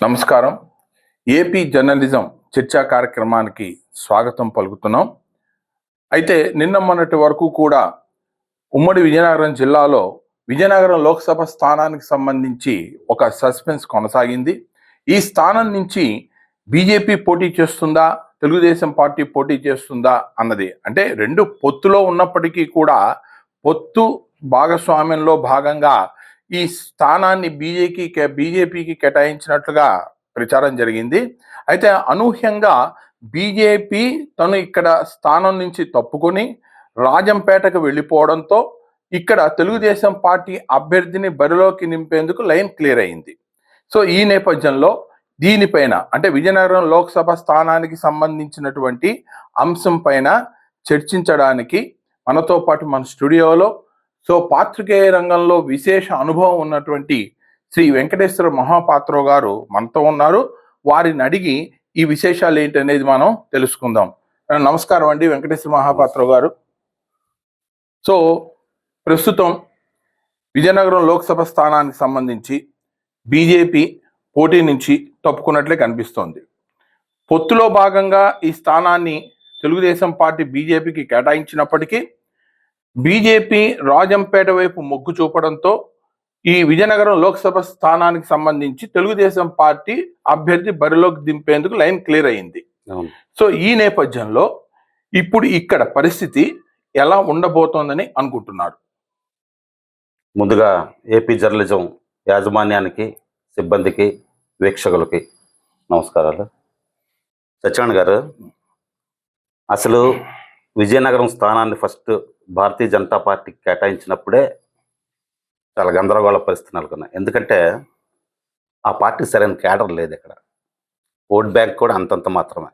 నమస్కారం. AP journalism చర్చా కార్యక్రమానికి స్వాగతం పలుకుతున్నాం. అయితే నిన్న మొన్నటి వరకు కూడా ఉమ్మడి విజయనగరం జిల్లాలో విజయనగరం లోక్సభ స్థానానికి సంబంధించి ఒక సస్పెన్స్ కొనసాగింది. ఈ స్థానం నుంచి బీజేపీ పోటీ చేస్తుందా? తెలుగుదేశం పార్టీ పోటీ చేస్తుందా? అన్నది అంటే రెండు పొత్తులో ఉన్నప్పటికీ కూడా పొత్తు భాగస్వామ్యంలో భాగంగా ఈ స్థానాన్ని బీజేపీకి బీజేపీకి కేటాయించినట్లుగా ప్రచారం జరిగింది. అయితే అనూహ్యంగా బీజేపీ తను ఇక్కడ స్థానం నుంచి తప్పుకొని రాజంపేటకు వెళ్ళిపోవడంతో ఇక్కడ తెలుగుదేశం పార్టీ అభ్యర్థిని బరిలోకి నింపేందుకు లైన్ క్లియర్ అయింది. సో ఈ నేపథ్యంలో దీనిపైన అంటే విజయనగరం లోక్సభ స్థానానికి సంబంధించినటువంటి అంశం పైన చర్చించడానికి మనతో పాటు మన స్టూడియోలో సో పాత్రికేయ రంగంలో విశేష అనుభవం ఉన్నటువంటి శ్రీ వెంకటేశ్వర మహాపాత్రో గారు మనతో ఉన్నారు. వారిని అడిగి ఈ విశేషాలు ఏంటనేది మనం తెలుసుకుందాం. నమస్కారం అండి వెంకటేశ్వర మహాపాత్రో గారు. సో ప్రస్తుతం విజయనగరం లోక్సభ స్థానానికి సంబంధించి బీజేపీ పోటీ నుంచి తప్పుకున్నట్లే కనిపిస్తోంది. పొత్తులో భాగంగా ఈ స్థానాన్ని తెలుగుదేశం పార్టీ బీజేపీకి కేటాయించినప్పటికీ బీజేపీ రాజంపేట వైపు మొగ్గు చూపడంతో ఈ విజయనగరం లోక్సభ స్థానానికి సంబంధించి తెలుగుదేశం పార్టీ అభ్యర్థి బరిలోకి దింపేందుకు లైన్ క్లియర్ అయింది. సో ఈ నేపథ్యంలో ఇప్పుడు ఇక్కడ పరిస్థితి ఎలా ఉండబోతోందని అనుకుంటున్నారు? ముందుగా ఏపీ జర్నలిజం యాజమాన్యానికి సిబ్బందికి వీక్షకులకి నమస్కారాలు. సత్యనారాయణ గారు అసలు విజయనగరం స్థానాన్ని ఫస్ట్ భారతీయ జనతా పార్టీకి కేటాయించినప్పుడే చాలా గందరగోళ పరిస్థితి నెలకొన్నాయి. ఎందుకంటే ఆ పార్టీ సరైన కేడర్ లేదు ఇక్కడ. ఓట్ బ్యాంక్ కూడా అంతంత మాత్రమే.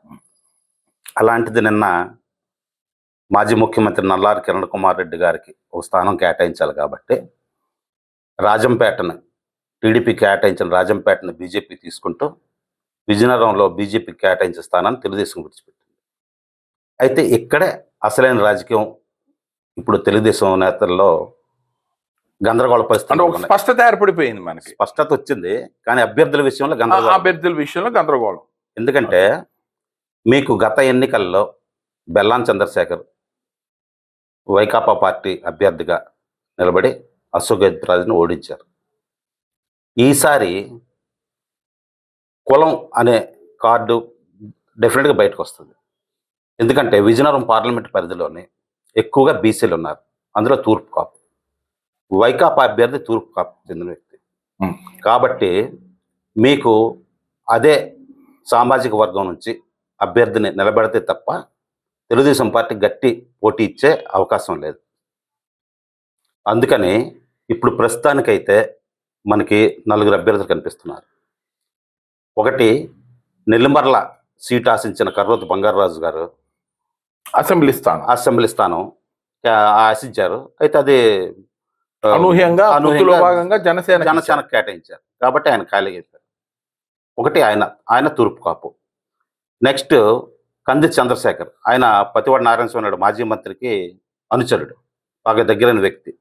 అలాంటిది నిన్న మాజీ ముఖ్యమంత్రి నల్లారి కిరణ్ కుమార్ రెడ్డి గారికి ఒక స్థానం కేటాయించాలి కాబట్టి రాజంపేటను టీడీపీ కేటాయించిన రాజంపేటను బీజేపీ తీసుకుంటూ విజయనగరంలో బీజేపీ కేటాయించిన స్థానాన్ని తెలుగుదేశం విడిచిపెట్టింది. అయితే ఇక్కడే అసలైన రాజకీయం ఇప్పుడు తెలుగుదేశం నేతల్లో గందరగోళ అంటే పరిస్థితి ఒక స్పష్టత ఏర్పడిపోయింది మనకి. స్పష్టత వచ్చింది కానీ అభ్యర్థుల విషయంలో గందరగోళం. అభ్యర్థుల విషయంలో గందరగోళం. ఎందుకంటే మీకు గత ఎన్నికల్లో బెల్లాం చంద్రశేఖర్ వైకాపా పార్టీ అభ్యర్థిగా నిలబడి అశోక్ గజరాజును ఓడించారు. ఈసారి కులం అనే కార్డు డెఫినెట్గా బయటకు వస్తుంది ఎందుకంటే విజయనగరం పార్లమెంట్ పరిధిలోని ఎక్కువగా బీసీలు ఉన్నారు. అందులో తూర్పు కాపు. వైకాపా అభ్యర్థి తూర్పు కాపు చెందిన వ్యక్తి. కాబట్టి మీకు అదే సామాజిక వర్గం నుంచి అభ్యర్థిని నిలబెడితే తప్ప తెలుగుదేశం పార్టీ గట్టి పోటీ ఇచ్చే అవకాశం లేదు. అందుకని ఇప్పుడు ప్రస్తుతానికైతే మనకి నలుగురు అభ్యర్థులు కనిపిస్తున్నారు. ఒకటి నెల్లిమర్ల సీట్ ఆశించిన కర్రోతు బంగారరాజు గారు అసెంబ్లీ స్థానం. అసెంబ్లీ స్థానం. ఆశించారు. అయితే అది అనూహ్యంగా అనూహ్యంగా భాగంగా జనసేన జనసేన కేటాయించారు. కాబట్టి ఆయన ఖాళీగా అయిపోయారు. ఒకటి ఆయన ఆయన తూర్పు కాపు. నెక్స్ట్ కంది చంద్రశేఖర్. ఆయన పతివాడ నారాయణ స్వామి నాయుడు మాజీ మంత్రికి అనుచరుడు. బాగా దగ్గరైన వ్యక్తి.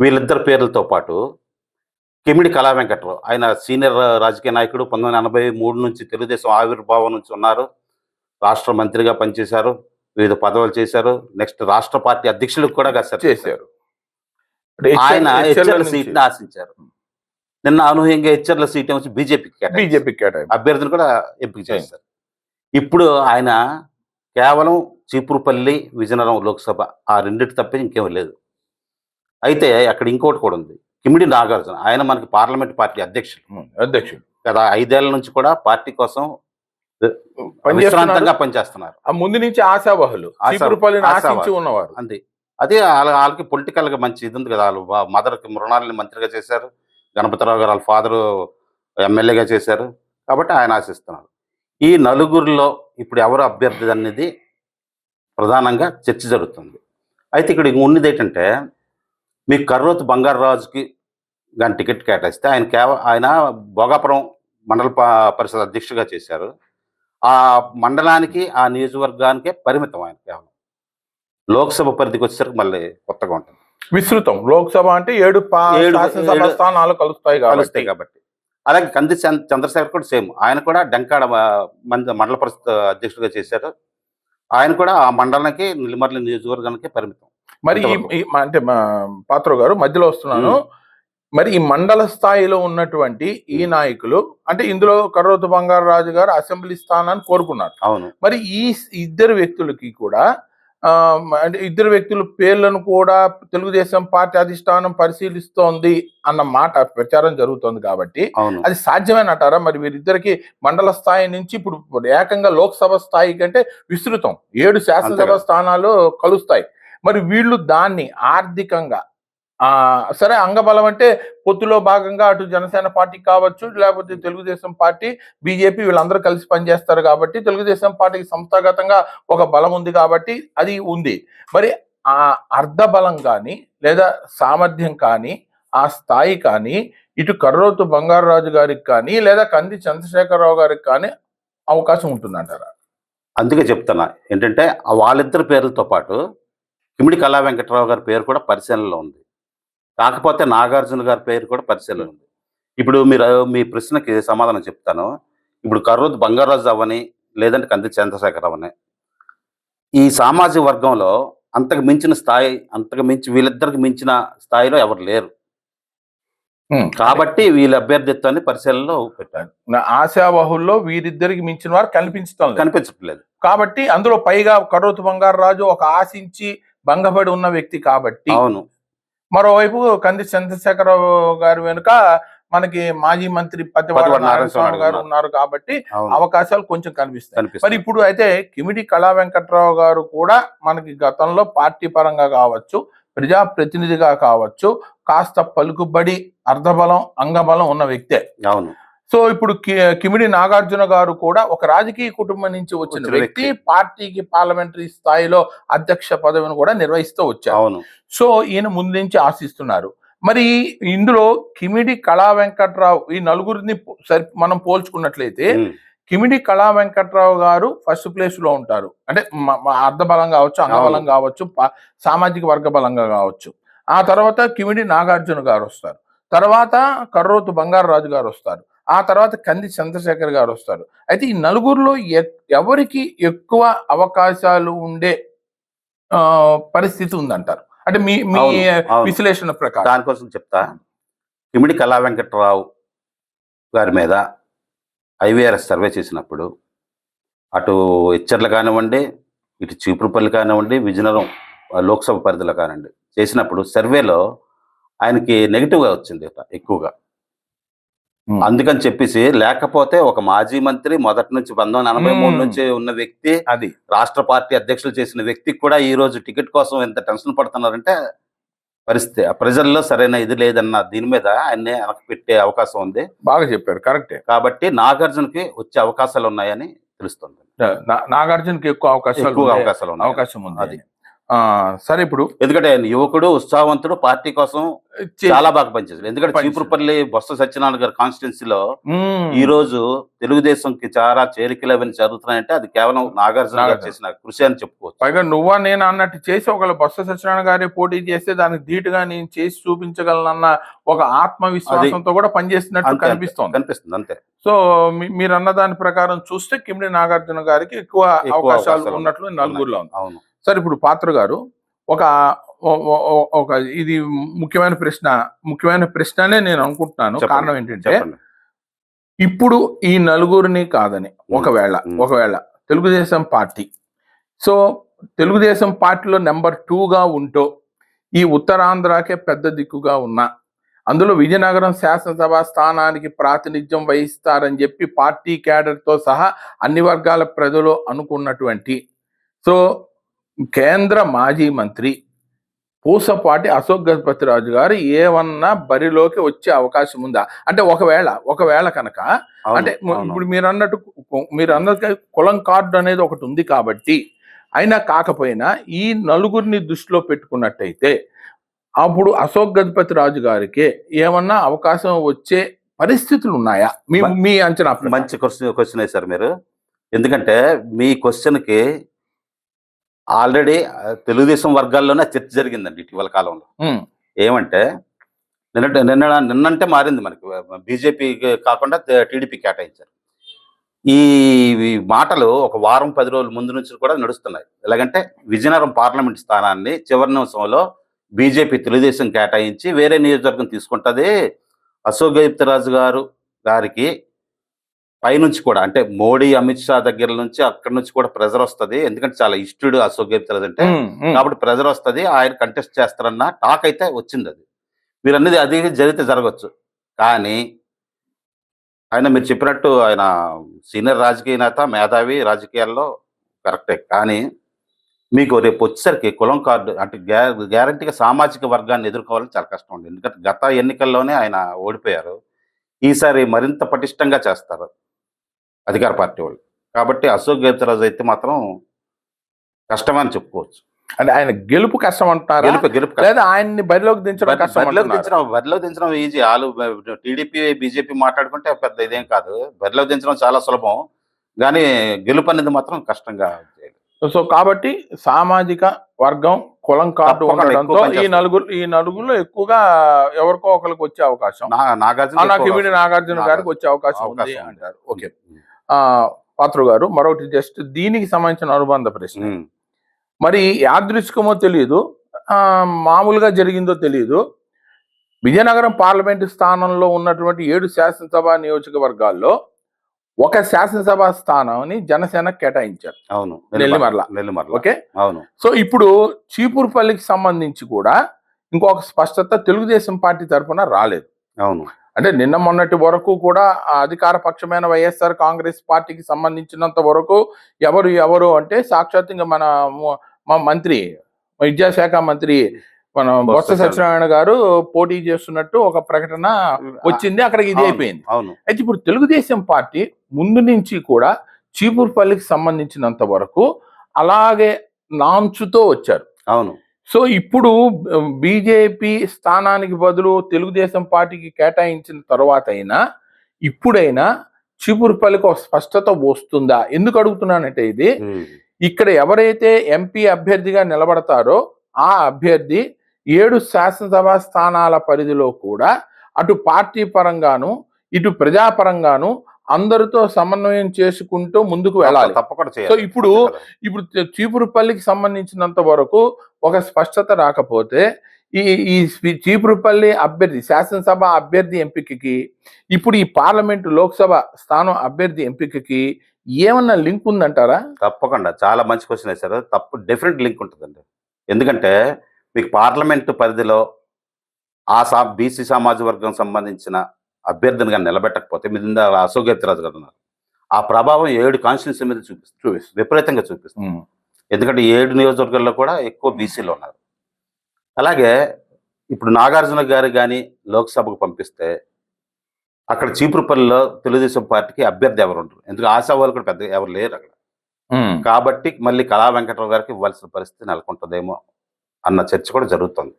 వీళ్ళిద్దరు పేర్లతో పాటు కిమిడి కళా వెంకట్రావు ఆయన సీనియర్ రాజకీయ నాయకుడు. పంతొమ్మిది ఎనభై మూడు నుంచి తెలుగుదేశం ఆవిర్భావం నుంచి ఉన్నారు. రాష్ట్ర మంత్రిగా పనిచేశారు వివిధ పదవులు చేశారు నెక్స్ట్ రాష్ట్ర పార్టీ అధ్యక్షులకు కూడా చేశారు. ఆయన నుంచి సీట్ని ఆశించారు. నిన్న అనూహ్యంగా హెచ్ఎల్ సీట్ వచ్చి బీజేపీకి బీజేపీ అభ్యర్థిని కూడా ఎంపిక చేశారు. ఇప్పుడు ఆయన కేవలం చీపురుపల్లి విజయనగరం లోక్సభ ఆ రెండింటి తప్ప ఇంకేం లేదు. అయితే అక్కడ ఇంకోటి కూడా ఉంది. కిమిడి నాగార్జున ఆయన మనకి పార్లమెంట్ పార్టీ అధ్యక్షులు. ఉం, అధ్యక్షుడు. గత ఐదేళ్ళ నుంచి కూడా పార్టీ కోసం. విశ్రాంతంగా పనిచేస్తున్నారు. ఆ ముందు నుంచి ఆశావహులు చీపురుపల్లిని. ఆశించి ఉన్నవారు. అంతే. అదే వాళ్ళ వాళ్ళకి పొలిటికల్గా మంచి ఇది ఉంది కదా వాళ్ళు మదర్కి మృణాలని మంత్రిగా చేశారు. గణపతిరావు గారు వాళ్ళ ఫాదరు ఎమ్మెల్యేగా చేశారు. కాబట్టి ఆయన ఆశిస్తున్నారు. ఈ నలుగురిలో ఇప్పుడు ఎవరు అభ్యర్థి అనేది ప్రధానంగా చర్చ జరుగుతుంది. అయితే ఇక్కడ ఇంక ఉన్నది ఏంటంటే మీకు కర్రోతు బంగారరాజుకి కానీ టికెట్ కేటాయిస్తే ఆయన కేవ ఆయన భోగాపురం మండల పరిషత్ అధ్యక్షుడిగా చేశారు. ఆ మండలానికి ఆ నియోజకవర్గానికే పరిమితం ఆయన కేవలం. లోక్సభ పరిధికి వచ్చేసరికి మళ్ళీ కొత్తగా ఉంటుంది. విస్తృతం. లోక్సభ అంటే ఏడు ఏడు- స్థానాలు కలుస్తాయి కలుస్తాయి కాబట్టి. అలాగే కంది చంద్ర- చంద్రశేఖర్ కూడా సేమ్. ఆయన కూడా డెంకాడ మండల పరిషత్ అధ్యక్షుడిగా చేశారు. ఆయన కూడా ఆ మండలానికి నిలమర్లి నియోజకవర్గానికి పరిమితం. మరి అంటే పాత్ర గారు మధ్యలో వస్తున్నాను. మరి ఈ మండల స్థాయిలో ఉన్నటువంటి ఈ నాయకులు అంటే ఇందులో కర్రోతు బంగారాజు గారు అసెంబ్లీ స్థానాన్ని కోరుకున్నారు. అవును. మరి ఈ ఇద్దరు వ్యక్తులకి కూడా అంటే ఇద్దరు వ్యక్తుల పేర్లను కూడా తెలుగుదేశం పార్టీ అధిష్టానం పరిశీలిస్తోంది అన్న మాట ప్రచారం జరుగుతోంది కాబట్టి అది సాధ్యమేనంటారా? మరి వీరిద్దరికి మండల స్థాయి నుంచి ఇప్పుడు ఏకంగా లోక్సభ స్థాయి కంటే విస్తృతం. ఏడు శాసనసభ. స్థానాలు కలుస్తాయి. మరి వీళ్ళు దాన్ని ఆర్థికంగా సరే అంగబలం అంటే పొత్తులో భాగంగా అటు జనసేన పార్టీ కావచ్చు లేకపోతే తెలుగుదేశం పార్టీ బీజేపీ వీళ్ళందరూ కలిసి పనిచేస్తారు కాబట్టి తెలుగుదేశం పార్టీకి సంస్థాగతంగా ఒక బలం ఉంది కాబట్టి అది ఉంది. మరి ఆ అర్ధ బలం కానీ లేదా సామర్థ్యం కానీ ఆ స్థాయి కానీ ఇటు కర్రోతు బంగారరాజు గారికి కానీ లేదా కంది చంద్రశేఖరరావు గారికి కానీ అవకాశం ఉంటుందంటారా? అందుకే చెప్తున్నా ఏంటంటే వాళ్ళిద్దరి పేర్లతో పాటు కిమిడి కళా వెంకటరావు గారి పేరు కూడా పరిశీలనలో ఉంది. కాకపోతే నాగార్జున గారి పేరు కూడా పరిశీలన ఉంది. ఇప్పుడు మీరు మీ ప్రశ్నకి సమాధానం చెప్తాను. ఇప్పుడు కర్రోత్ బంగారాజు అవని లేదంటే కంది చంద్రశేఖర్ అవని ఈ సామాజిక వర్గంలో అంతకు మించిన స్థాయి అంతకు మించి వీళ్ళిద్దరికి మించిన స్థాయిలో ఎవరు లేరు. కాబట్టి వీళ్ళ అభ్యర్థిత్వాన్ని పరిశీలనలో పెట్టారు నా ఆశావహుల్లో వీరిద్దరికి మించిన వారు కనిపించడం లేదు. కనిపించట్లేదు. కాబట్టి అందులో పైగా కరోతు బంగారరాజు ఒక ఆశించి భంగపడి ఉన్న వ్యక్తి కాబట్టి అవును. మరోవైపు కంది చంద్రశేఖరరావు గారి వెనుక మనకి మాజీ మంత్రి పతివాడ పతివాడ నారాయణ స్వామి నారాయణ గారు ఉన్నారు కాబట్టి అవకాశాలు కొంచెం కనిపిస్తాయి. మరి ఇప్పుడు అయితే కిమిడి కళా వెంకట్రావు గారు కూడా మనకి గతంలో పార్టీ పరంగా కావచ్చు ప్రజా ప్రతినిధిగా కావచ్చు కాస్త పలుకుబడి అర్ధబలం అంగబలం ఉన్న వ్యక్తే. అవును. సో ఇప్పుడు కిమిడి నాగార్జున గారు కూడా ఒక రాజకీయ కుటుంబం నుంచి వచ్చిన వ్యక్తి. పార్టీకి పార్లమెంటరీ స్థాయిలో అధ్యక్ష పదవిని కూడా నిర్వహిస్తూ వచ్చారు. సో ఈయన ముందు నుంచి ఆశిస్తున్నారు. మరి ఇందులో కిమిడి కళా వెంకట్రావు ఈ నలుగురిని మనం పోల్చుకున్నట్లయితే. కిమిడి కళా వెంకట్రావు గారు ఫస్ట్ ప్లేస్లో ఉంటారు. అంటే మ- మ- అర్ధ బలం కావచ్చు అంగబలం కావచ్చు సామాజిక వర్గ బలంగా కావచ్చు. ఆ తర్వాత కిమిడి నాగార్జున గారు వస్తారు. తర్వాత కర్రోతు బంగారరాజు గారు వస్తారు. ఆ తర్వాత కంది చంద్రశేఖర్ గారు వస్తారు అయితే ఈ నలుగురిలో ఎవరికి ఎక్కువ అవకాశాలు ఉండే పరిస్థితి ఉందంటారు అంటే మీ మీ. విశ్లేషణ ప్రకారం దానికోసం చెప్తా కిమిడి కళా వెంకట్రావు గారి మీద ఐవీఆర్ఎస్ సర్వే చేసినప్పుడు అటు ఇచ్చర్లు కానివ్వండి ఇటు చీపురుపల్లి కానివ్వండి విజయనగరం లోక్సభ పరిధిలో కానివ్వండి చేసినప్పుడు సర్వేలో ఆయనకి నెగిటివ్గా వచ్చింది ఎక్కువగా. అందుకని చెప్పేసి లేకపోతే ఒక మాజీ మంత్రి మొదటి నుంచి పంతొమ్మిది ఎనభై మూడు. నుంచి ఉన్న వ్యక్తి అది. రాష్ట్ర పార్టీ అధ్యక్షులు చేసిన వ్యక్తికి కూడా ఈ రోజు టికెట్ కోసం ఎంత టెన్షన్ పడుతున్నారంటే పరిస్థితి. ఆ ప్రజల్లో సరైన ఇది లేదన్న దీని మీద ఆయన్ని వెనక్కి పెట్టే అవకాశం ఉంది. బాగా చెప్పారు. కరెక్టే. కాబట్టి నాగార్జునకి వచ్చే అవకాశాలు ఉన్నాయని తెలుస్తుంది. నాగార్జునకి ఎక్కువ అవకాశాలు. అవకాశాలు అవకాశం ఉంది అది. ఆ, సరే ఇప్పుడు ఎందుకంటే ఆయన యువకుడు ఉత్సాహవంతుడు పార్టీ కోసం చాలా బాగా పనిచేశాడు ఎందుకంటే. చీపురుపల్లి బొత్స సత్యనారాయణ గారి కాన్స్టిట్యున్సీలో. ఈ రోజు తెలుగుదేశంకి చాలా చేరికలు అవన్నీ జరుగుతున్నాయంటే అది కేవలం నాగార్జున గారు. చేసిన కృషి అని చెప్పుకోవచ్చు పైగా నువ్వా నేను అన్నట్టు చేసి ఒకళ్ళు బొత్స సత్యనారాయణ గారి పోటీ చేస్తే దానికి ధీటుగా నేను చేసి చూపించగలనన్న ఒక ఆత్మవిశ్వాసంతో కూడా అంతే. కనిపిస్తోంది కనిపిస్తుంది అంతే సో మీరు అన్న దాని ప్రకారం చూస్తే కిమిడి నాగార్జున గారికి ఎక్కువ అవకాశాలు అవకాశాలు ఉన్నట్లు నలుగురిలో ఉంది అవును సరే ఇప్పుడు పాత్ర గారు ఒక ఒక ఇది ముఖ్యమైన ప్రశ్న ముఖ్యమైన ప్రశ్ననే నేను అనుకుంటున్నాను. కారణం ఏంటంటే ఇప్పుడు ఈ నలుగురిని కాదని ఒకవేళ. ఒకవేళ తెలుగుదేశం పార్టీ సో తెలుగుదేశం పార్టీలో నెంబర్ టూగా ఉంటూ ఈ ఉత్తరాంధ్రకే పెద్ద దిక్కుగా ఉన్న అందులో విజయనగరం శాసనసభ స్థానానికి ప్రాతినిధ్యం వహిస్తారని చెప్పి పార్టీ క్యాడర్తో సహా అన్ని వర్గాల ప్రజలు అనుకున్నటువంటి సో కేంద్ర మాజీ మంత్రి పూసపాటి అశోక్ గజపతిరాజు గారు ఏమన్నా బరిలోకి వచ్చే అవకాశం ఉందా అంటే ఒకవేళ ఒకవేళ కనుక అంటే. ఇప్పుడు మీరు అన్నట్టు మీరు అన్నట్టు కులం కార్డు అనేది ఒకటి ఉంది కాబట్టి అయినా కాకపోయినా ఈ నలుగురిని దృష్టిలో పెట్టుకున్నట్టయితే అప్పుడు అశోక్ గజపతి రాజు గారికి ఏమన్నా అవకాశం వచ్చే పరిస్థితులు ఉన్నాయా మీ మ- అంచనా? మంచి క్వశ్చన్ క్వశ్చన్ వేశారు మీరు ఎందుకంటే మీ క్వశ్చన్కి ఆల్రెడీ తెలుగుదేశం వర్గాల్లోనే చర్చ జరిగిందండి ఇటీవల కాలంలో. ఏమంటే నిన్న నిన్న నిన్నంటే మారింది మనకి. బీజేపీ కాకుండా టీడీపీ కేటాయించారు. ఈ మాటలు ఒక వారం పది రోజుల ముందు నుంచి కూడా నడుస్తున్నాయి. ఎలాగంటే విజయనగరం పార్లమెంట్ స్థానాన్ని చివరి నిమిషంలో బీజేపీ తెలుగుదేశం కేటాయించి వేరే నియోజకవర్గం తీసుకుంటుంది. అశోక్ గజపతిరాజు గారు గారికి పైనుంచి కూడా అంటే మోడీ అమిత్ షా దగ్గర నుంచి అక్కడి నుంచి కూడా ప్రెజర్ వస్తుంది. ఎందుకంటే చాలా ఇష్టడు అశోక్ గజపతిరాజు అంటే. కాబట్టి ప్రెజర్ వస్తుంది ఆయన కంటెస్ట్ చేస్తారన్న టాక్ అయితే వచ్చింది అది. మీరు అన్నది అది జరిగితే జరగచ్చు. కానీ ఆయన మీరు చెప్పినట్టు ఆయన సీనియర్ రాజకీయ నేత మేధావి రాజకీయాల్లో కరెక్టే. కానీ మీకు రేపు వచ్చేసరికి కులం కార్డు అంటే గ్యా- గ్యారంటీగా సామాజిక వర్గాన్ని ఎదుర్కోవాలని చాలా కష్టం ఉంది. ఎందుకంటే గత ఎన్నికల్లోనే ఆయన ఓడిపోయారు. ఈసారి మరింత పటిష్టంగా చేస్తారు. అధికార పార్టీ వాళ్ళు కాబట్టి అశోక్ గజరాజు అయితే మాత్రం కష్టమని చెప్పుకోవచ్చు అంటే ఆయన గెలుపు కష్టం అంటున్నారా గెలుపు గెలుపు. లేదా ఆయన్ని బరిలోకి దించడం కష్టం బరిలోకి? దించడం బరిలో దించడం ఈజీ వాళ్ళు టీడీపీ బీజేపీ మాట్లాడుకుంటే పెద్ద ఇదేం కాదు బరిలో దించడం చాలా సులభం కానీ గెలుపు అనేది మాత్రం కష్టంగా. సో కాబట్టి సామాజిక వర్గం కులం కార్డు తప్పకుండా ఉండడంతో ఎక్కువ ఈ. నలుగురు ఈ నలుగురులో ఎక్కువగా ఎవరికో ఒకరికి వచ్చే అవకాశం నా నాగార్జున నాకు నాగార్జున గారికి. వచ్చే అవకాశం ఉంది. అంటారు ఓకే పాత్ర గారు మరొకటి జస్ట్ దీనికి సంబంధించిన అనుబంధ ప్రశ్న. మరి యాదృచ్ఛికమో తెలియదు మామూలుగా జరిగిందో తెలియదు విజయనగరం పార్లమెంటు స్థానంలో ఉన్నటువంటి ఏడు శాసనసభ నియోజకవర్గాల్లో ఒక శాసనసభ స్థానాన్ని జనసేన కేటాయించారు. అవును. నెల్లిమర్ల. నెల్లిమర్ల. ఓకే? అవును. సో ఇప్పుడు చీపురుపల్లికి సంబంధించి కూడా ఇంకొక స్పష్టత తెలుగుదేశం పార్టీ తరఫున రాలేదు. అవును. అంటే నిన్న మొన్నటి వరకు కూడా అధికార పక్షమైన వైఎస్ఆర్ కాంగ్రెస్ పార్టీకి సంబంధించినంత వరకు ఎవరు ఎవరు అంటే సాక్షాత్ ఇంకా మన ము- మంత్రి విద్యాశాఖ మంత్రి మన బొత్స సత్యనారాయణ. గారు పోటీ చేస్తున్నట్టు ఒక ప్రకటన వచ్చింది. అక్కడికి ఇది అయిపోయింది. అవును. అయితే ఇప్పుడు తెలుగుదేశం పార్టీ ముందు నుంచి కూడా చీపురుపల్లికి సంబంధించినంత వరకు అలాగే నాంచుతో వచ్చారు. అవును. సో ఇప్పుడు బీజేపీ స్థానానికి బదులు తెలుగుదేశం పార్టీకి కేటాయించిన తర్వాత అయినా ఇప్పుడైనా చీపురుపల్లికి ఒక స్పష్టత వస్తుందా ఎందుకు అడుగుతున్నానంటే ఇది. ఇక్కడ ఎవరైతే ఎంపీ అభ్యర్థిగా నిలబడతారో ఆ అభ్యర్థి ఏడు శాసనసభ స్థానాల పరిధిలో కూడా అటు పార్టీ పరంగాను ఇటు ప్రజాపరంగాను అందరితో సమన్వయం చేసుకుంటూ ముందుకు వెళ్ళాలి. తప్పకుండా సో ఇప్పుడు. ఇప్పుడు చీపురుపల్లికి సంబంధించినంత వరకు ఒక స్పష్టత రాకపోతే ఈ ఈ చీపురుపల్లి అభ్యర్థి శాసనసభ అభ్యర్థి ఎంపికకి ఇప్పుడు ఈ పార్లమెంటు లోక్సభ స్థానం అభ్యర్థి ఎంపికకి ఏమన్నా లింక్ ఉందంటారా? తప్పకుండా. చాలా మంచి క్వశ్చన్ వేశారు. తప్పు డెఫినెట్ లింక్ ఉంటుందండి. ఎందుకంటే మీకు పార్లమెంటు పరిధిలో ఆ సా బీసీ సమాజ వర్గం సంబంధించిన అభ్యర్థిని కానీ నిలబెట్టకపోతే మీద ఇందా అశోక్ గెత్తిరాజు గారు ఉన్నారు. ఆ ప్రభావం ఏడు కాన్స్టిట్యూన్సీ మీద చూపిస్తుంది చూపిస్తుంది విపరీతంగా చూపిస్తుంది. ఎందుకంటే ఏడు నియోజకవర్గాల్లో కూడా ఎక్కువ బీసీలు ఉన్నారు. అలాగే ఇప్పుడు నాగార్జున గారు కానీ లోక్సభకు పంపిస్తే అక్కడ చీపురుపల్లిలో తెలుగుదేశం పార్టీకి అభ్యర్థి ఎవరు ఉండరు. ఎందుకంటే ఆశా వాళ్ళు కూడా పెద్ద ఎవరు లేరు అక్కడ. కాబట్టి మళ్ళీ కళా వెంకటరావు గారికి ఇవ్వాల్సిన పరిస్థితి నెలకొంటుందేమో అన్న చర్చ కూడా జరుగుతుంది.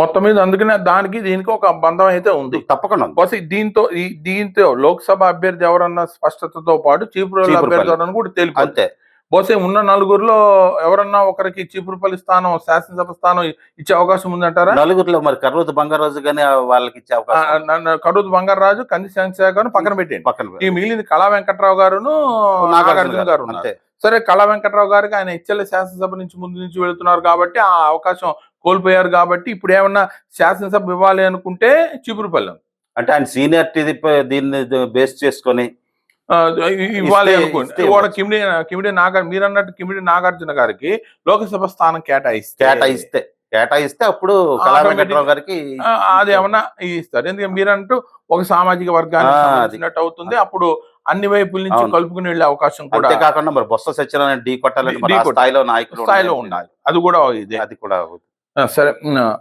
మొత్తం మీద అందుకనే దానికి దీనికి ఒక బంధం అయితే ఉంది. తప్పకుండా. బహుశా దీంతో ఈ దీంతో లోక్సభ అభ్యర్థి ఎవరన్న స్పష్టతతో పాటు చీపురుపల్లి. అభ్యర్థి ఎవరన్నా కూడా తెలిపి అంతే. బహుశా ఉన్న నలుగురిలో ఎవరన్నా ఒకరికి చీపురుపల్లి స్థానం శాసనసభ స్థానం ఇచ్చే అవకాశం ఉందంటారా? నలుగురిలో మరి కర్రోజు బంగారాజు కానీ వాళ్ళకి ఇచ్చే అవకాశం. కరూరు బంగారాజు కంది గారు పక్కన పెట్టేయండి. పక్కన ఈ మిగిలింది కళా వెంకట్రావు గారును నాగార్జున గారు సరే కళా వెంకట్రావు గారికి ఆయన ఇచ్చల శాసనసభ నుంచి ముందు నుంచి వెళుతున్నారు కాబట్టి ఆ అవకాశం కోల్పోయారు కాబట్టి ఇప్పుడు ఏమన్నా శాసనసభ ఇవ్వాలి అనుకుంటే చీపురుపల్లి. అంటే ఆయన సీనియారిటీ దీన్ని బేస్ చేసుకొని ఇవ్వాలి అనుకోండి ఇవ్వచ్చు. కిమిడి కిమిడి నాగార్ మీరు అన్నట్టు కిమిడి నాగార్జున గారికి లోకసభ స్థానం కేటాయిస్తే కేటాయిస్తే కేటాయిస్తే అప్పుడు కళా Automatic- వెంకటరావు గారికి అది ఏమన్నా ఇస్తారు ఎందుకంటే మీరంటూ ఒక సామాజిక వర్గానికి అవుతుంది అప్పుడు అన్ని వైపుల నుంచి. కలుపుకుని వెళ్ళే అవకాశం కూడా అంతేకాకుండా మరి బొత్స సత్యనారాయణ ఢీ కొట్టాలని. స్థాయిలో నాయకులు స్థాయిలో ఉండాలి అది కూడా ఇదే అది కూడా సరే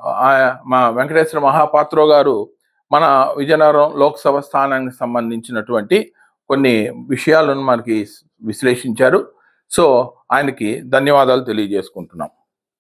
ఆయా మా వెంకటేశ్వర మహాపాత్రో గారు మన విజయనగరం లోక్సభ స్థానానికి సంబంధించినటువంటి కొన్ని విషయాలను మనకి విశ్లేషించారు. సో ఆయనకి ధన్యవాదాలు తెలియజేసుకుంటున్నాం.